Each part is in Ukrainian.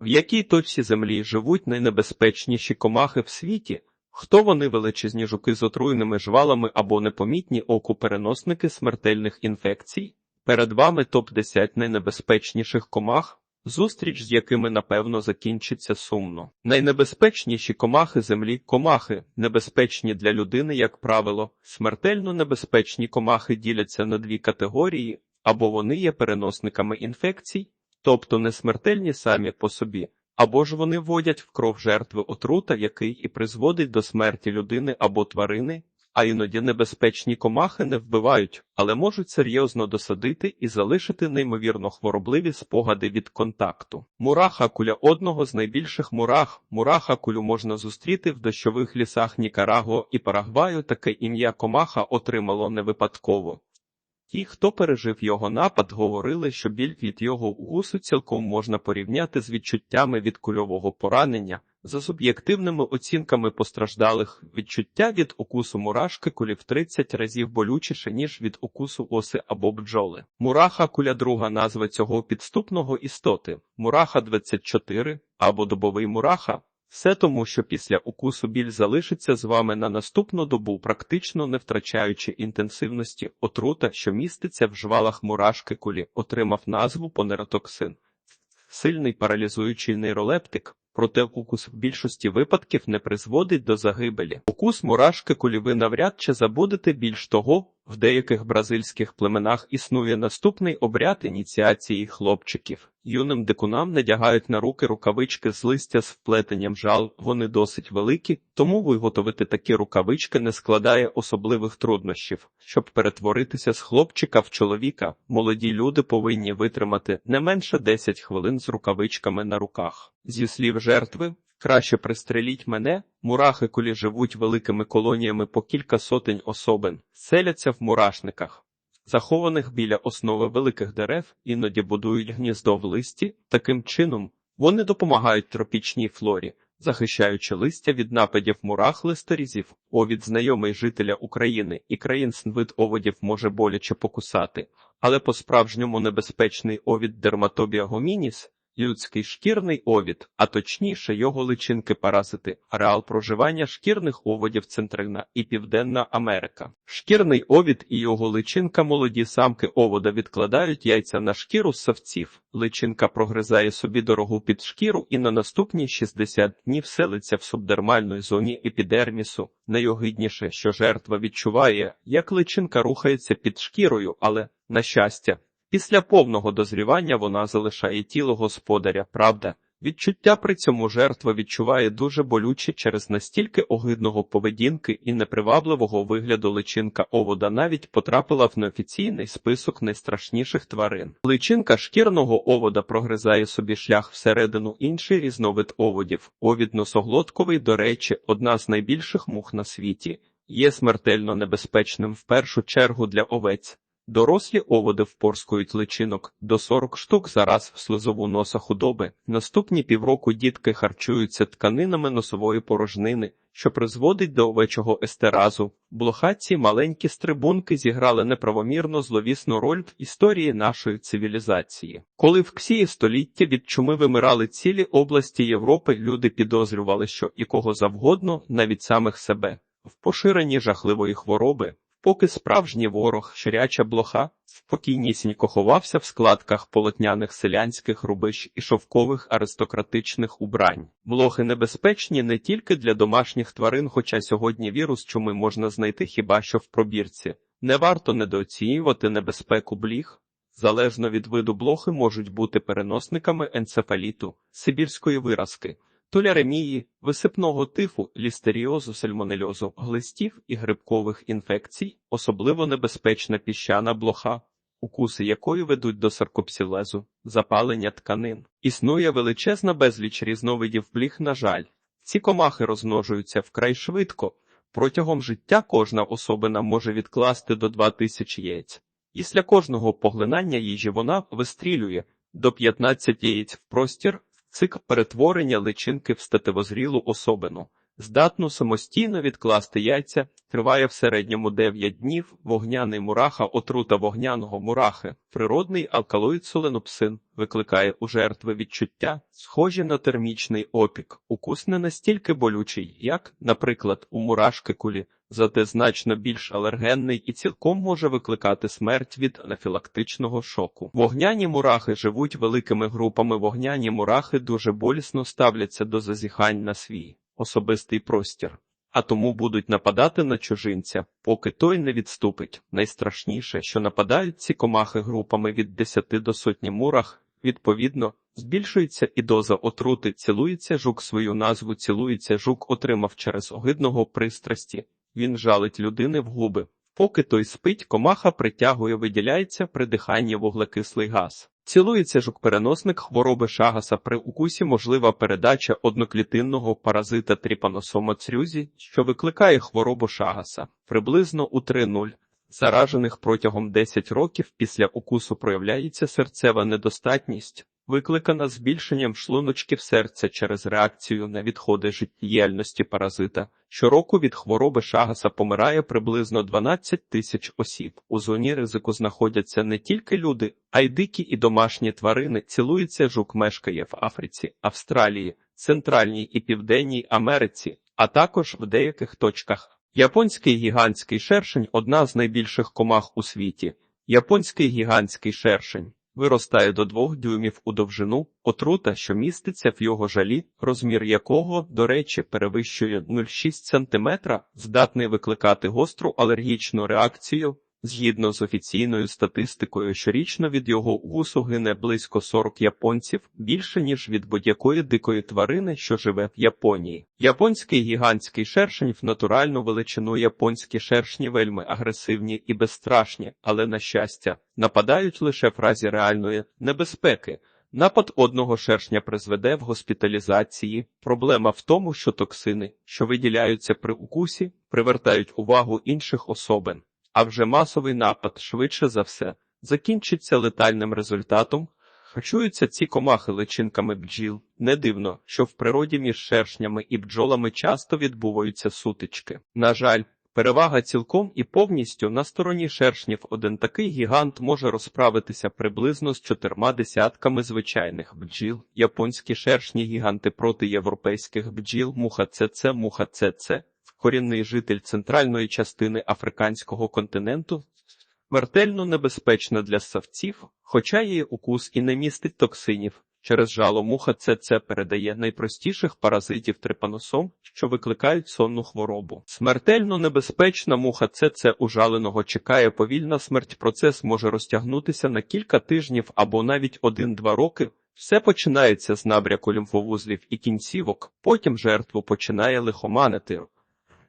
В якій точці землі живуть найнебезпечніші комахи в світі? Хто вони величезні жуки з отруйними жвалами або непомітні оку переносники смертельних інфекцій? Перед вами топ-10 найнебезпечніших комах, зустріч з якими напевно закінчиться сумно. Найнебезпечніші комахи землі комахи, небезпечні для людини, як правило, смертельно небезпечні комахи діляться на дві категорії, або вони є переносниками інфекцій, тобто не смертельні самі по собі, або ж вони вводять в кров жертви отрута, який і призводить до смерті людини або тварини, а іноді небезпечні комахи не вбивають, але можуть серйозно досадити і залишити неймовірно хворобливі спогади від контакту. Мураха куля одного з найбільших мурах. Мураха кулю можна зустріти в дощових лісах Нікараго і Парагваю. Таке ім'я комаха отримало не випадково. Ті, хто пережив його напад, говорили, що біль від його укусу цілком можна порівняти з відчуттями від кульового поранення. За суб'єктивними оцінками постраждалих, відчуття від укусу мурашки кулі в 30 разів болючіше, ніж від укусу оси або бджоли. Мураха куля друга назва цього підступного істоти. Мураха 24 або добовий мураха. Все тому, що після укусу біль залишиться з вами на наступну добу, практично не втрачаючи інтенсивності, отрута, що міститься в жвалах мурашки кулі, отримав назву понеротоксин. Сильний паралізуючий нейролептик, проте укус в більшості випадків не призводить до загибелі. Укус мурашки кулі ви навряд чи забудете більш того, в деяких бразильських племенах існує наступний обряд ініціації хлопчиків. Юним дикунам надягають на руки рукавички з листя з вплетенням жал, вони досить великі, тому виготовити такі рукавички не складає особливих труднощів. Щоб перетворитися з хлопчика в чоловіка, молоді люди повинні витримати не менше 10 хвилин з рукавичками на руках. Зі слів жертви, Краще пристреліть мене, мурахи кулі живуть великими колоніями по кілька сотень особин, селяться в мурашниках, захованих біля основи великих дерев, іноді будують гніздо в листі. Таким чином вони допомагають тропічній флорі, захищаючи листя від нападів мурах листорізів. Овід знайомий жителя України і країн вид оводів може боляче покусати, але по-справжньому небезпечний овід дерматобія гомініс людський шкірний овід, а точніше його личинки паразити, ареал проживання шкірних оводів Центральна і Південна Америка. Шкірний овід і його личинка молоді самки овода відкладають яйця на шкіру савців. Личинка прогризає собі дорогу під шкіру і на наступні 60 днів селиться в субдермальній зоні епідермісу. Найогидніше, що жертва відчуває, як личинка рухається під шкірою, але, на щастя, Після повного дозрівання вона залишає тіло господаря, правда. Відчуття при цьому жертва відчуває дуже болюче через настільки огидного поведінки і непривабливого вигляду личинка овода навіть потрапила в неофіційний список найстрашніших тварин. Личинка шкірного овода прогризає собі шлях всередину інший різновид оводів. Овід носоглотковий, до речі, одна з найбільших мух на світі, є смертельно небезпечним в першу чергу для овець. Дорослі оводи впорскують личинок до 40 штук за раз в слизову носа худоби. Наступні півроку дітки харчуються тканинами носової порожнини, що призводить до овечого естеразу. В блохатці маленькі стрибунки зіграли неправомірно зловісну роль в історії нашої цивілізації. Коли в ксії століття від чуми вимирали цілі області Європи, люди підозрювали, що і кого завгодно, навіть самих себе, в поширенні жахливої хвороби. Поки справжній ворог, щиряча блоха, спокійнісінько ховався в складках полотняних селянських рубищ і шовкових аристократичних убрань. Блохи небезпечні не тільки для домашніх тварин, хоча сьогодні вірус чуми можна знайти хіба що в пробірці. Не варто недооцінювати небезпеку бліг. Залежно від виду блохи можуть бути переносниками енцефаліту, сибірської виразки толяремії, висипного тифу, лістеріозу, сальмонельозу, глистів і грибкових інфекцій, особливо небезпечна піщана блоха, укуси якої ведуть до саркопсілезу, запалення тканин. Існує величезна безліч різновидів бліг, на жаль. Ці комахи розмножуються вкрай швидко. Протягом життя кожна особина може відкласти до 2000 яєць. Після кожного поглинання їжі вона вистрілює до 15 яєць в простір, Цикл перетворення личинки в статевозрілу особину. Здатну самостійно відкласти яйця, триває в середньому 9 днів, вогняний мураха, отрута вогняного мурахи, природний алкалоїд соленопсин викликає у жертви відчуття, схожі на термічний опік. Укус не настільки болючий, як, наприклад, у мурашки кулі, зате значно більш алергенний і цілком може викликати смерть від анафілактичного шоку. Вогняні мурахи живуть великими групами. Вогняні мурахи дуже болісно ставляться до зазіхань на свій особистий простір. А тому будуть нападати на чужинця, поки той не відступить. Найстрашніше, що нападають ці комахи групами від 10 до сотні мурах, відповідно, збільшується і доза отрути. Цілується жук свою назву, цілується жук отримав через огидного пристрасті. Він жалить людини в губи. Поки той спить, комаха притягує, виділяється при диханні вуглекислий газ. Цілується жук-переносник хвороби шагаса при укусі можлива передача одноклітинного паразита тріпаносома црюзі, що викликає хворобу шагаса. Приблизно у 3-0 заражених протягом 10 років після укусу проявляється серцева недостатність, викликана збільшенням шлуночків серця через реакцію на відходи життєдіяльності паразита. Щороку від хвороби шагаса помирає приблизно 12 тисяч осіб. У зоні ризику знаходяться не тільки люди, а й дикі і домашні тварини. Цілується жук мешкає в Африці, Австралії, Центральній і Південній Америці, а також в деяких точках. Японський гігантський шершень одна з найбільших комах у світі. Японський гігантський шершень виростає до двох дюймів у довжину, отрута, що міститься в його жалі, розмір якого, до речі, перевищує 0,6 см, здатний викликати гостру алергічну реакцію. Згідно з офіційною статистикою, щорічно від його укусу гине близько 40 японців, більше ніж від будь-якої дикої тварини, що живе в Японії. Японський гігантський шершень в натуральну величину японські шершні вельми агресивні і безстрашні, але, на щастя, нападають лише в разі реальної небезпеки. Напад одного шершня призведе в госпіталізації. Проблема в тому, що токсини, що виділяються при укусі, привертають увагу інших особин. А вже масовий напад, швидше за все, закінчиться летальним результатом. Харчуються ці комахи личинками бджіл. Не дивно, що в природі між шершнями і бджолами часто відбуваються сутички. На жаль, перевага цілком і повністю на стороні шершнів один такий гігант може розправитися приблизно з чотирма десятками звичайних бджіл. Японські шершні гіганти проти європейських бджіл, муха ЦЦ, муха ЦЦ корінний житель центральної частини африканського континенту, смертельно небезпечна для ссавців, хоча її укус і не містить токсинів. Через жало муха ЦЦ передає найпростіших паразитів трипаносом, що викликають сонну хворобу. Смертельно небезпечна муха ЦЦ ужаленого чекає повільна смерть. Процес може розтягнутися на кілька тижнів або навіть один-два роки. Все починається з набряку лімфовузлів і кінцівок, потім жертву починає лихоманити.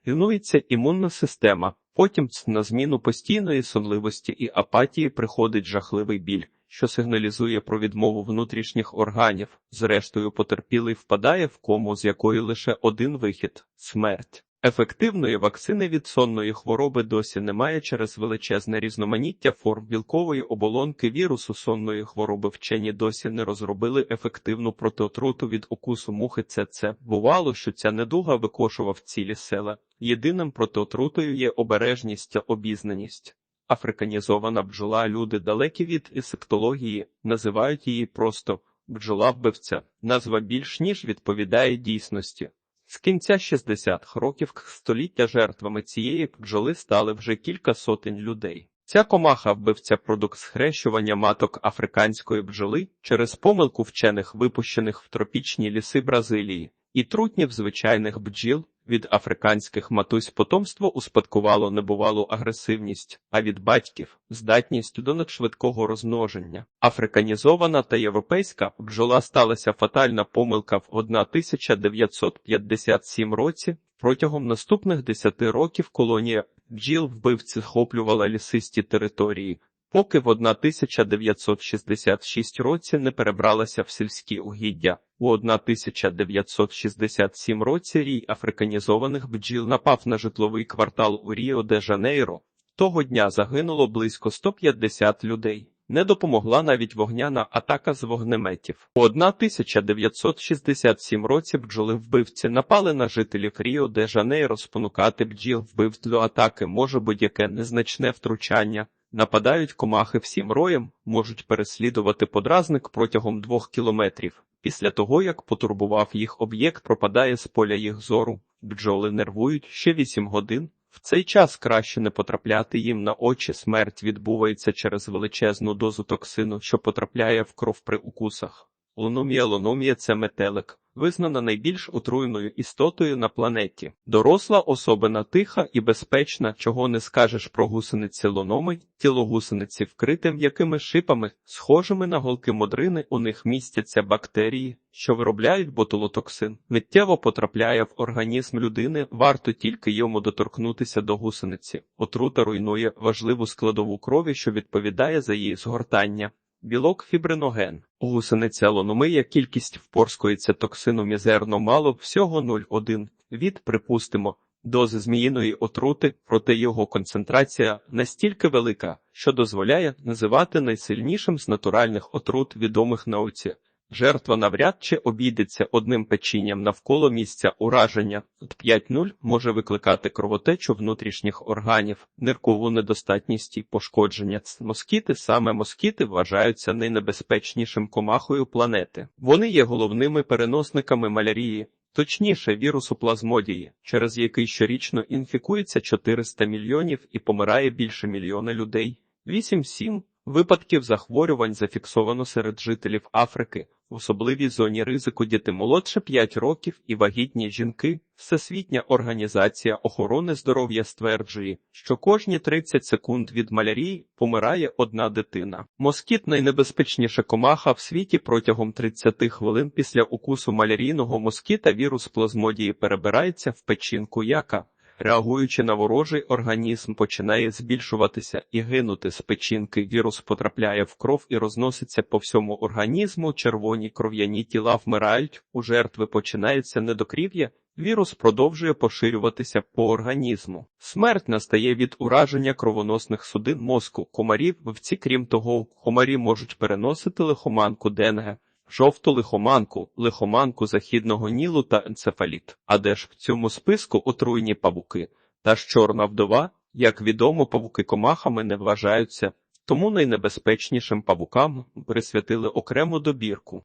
Руйнується імунна система, потім на зміну постійної сонливості і апатії приходить жахливий біль, що сигналізує про відмову внутрішніх органів. Зрештою, потерпілий впадає в кому, з якої лише один вихід смерть. Ефективної вакцини від сонної хвороби досі немає через величезне різноманіття форм білкової оболонки вірусу сонної хвороби. Вчені досі не розробили ефективну протиотруту від укусу мухи. ЦЦ. бувало, що ця недуга викошував цілі села. Єдиним протиотрутою є обережність та обізнаність. Африканізована бджола. Люди далекі від інсектології, називають її просто бджола вбивця. Назва більш ніж відповідає дійсності. З кінця 60-х років століття жертвами цієї бджоли стали вже кілька сотень людей. Ця комаха вбивця продукт схрещування маток африканської бджоли через помилку вчених, випущених в тропічні ліси Бразилії, і трутнів звичайних бджіл від африканських матусь потомство успадкувало небувалу агресивність, а від батьків здатність до надшвидкого розмноження. Африканізована та європейська бджола сталася фатальна помилка в 1957 році. Протягом наступних 10 років колонія бджіл вбивці захоплювала лісисті території, поки в 1966 році не перебралася в сільські угіддя. У 1967 році рій африканізованих бджіл напав на житловий квартал у Ріо де Жанейро. Того дня загинуло близько 150 людей. Не допомогла навіть вогняна атака з вогнеметів. У 1967 році бджоли-вбивці напали на жителів Ріо де Жанейро спонукати бджіл вбивць до атаки може будь-яке незначне втручання. Нападають комахи всім роєм, можуть переслідувати подразник протягом двох кілометрів. Після того, як потурбував їх об'єкт, пропадає з поля їх зору. Бджоли нервують ще 8 годин. В цей час краще не потрапляти їм на очі. Смерть відбувається через величезну дозу токсину, що потрапляє в кров при укусах. Лономія лономія – це метелик, визнана найбільш отруйною істотою на планеті. Доросла особина тиха і безпечна, чого не скажеш про гусениці лономи, тіло гусениці вкрите м'якими шипами, схожими на голки модрини, у них містяться бактерії, що виробляють ботулотоксин. Миттєво потрапляє в організм людини, варто тільки йому доторкнутися до гусениці. Отрута руйнує важливу складову крові, що відповідає за її згортання. Білок фібриноген. Гусениця лономия кількість впорскується токсину мізерно мало, всього 0,1 від, припустимо, дози зміїної отрути, проте його концентрація настільки велика, що дозволяє називати найсильнішим з натуральних отрут відомих науці. Жертва навряд чи обійдеться одним печінням навколо місця ураження. 5.0 може викликати кровотечу внутрішніх органів, ниркову недостатність і пошкодження. Москіти, саме москіти вважаються найнебезпечнішим комахою планети. Вони є головними переносниками малярії. Точніше, вірусу плазмодії, через який щорічно інфікується 400 мільйонів і помирає більше мільйона людей. 8-7 випадків захворювань зафіксовано серед жителів Африки, особливій зоні ризику діти молодше 5 років і вагітні жінки. Всесвітня організація охорони здоров'я стверджує, що кожні 30 секунд від малярії помирає одна дитина. Москіт найнебезпечніша комаха в світі протягом 30 хвилин після укусу малярійного москіта вірус плазмодії перебирається в печінку яка. Реагуючи на ворожий організм, починає збільшуватися і гинути з печінки. Вірус потрапляє в кров і розноситься по всьому організму. Червоні кров'яні тіла вмирають. У жертви починається недокрів'я. Вірус продовжує поширюватися по організму. Смерть настає від ураження кровоносних судин мозку, комарів, вивці. Крім того, комарі можуть переносити лихоманку денге, жовту лихоманку, лихоманку західного нілу та енцефаліт. А де ж в цьому списку отруйні павуки? Та ж чорна вдова, як відомо, павуки комахами не вважаються, тому найнебезпечнішим павукам присвятили окрему добірку.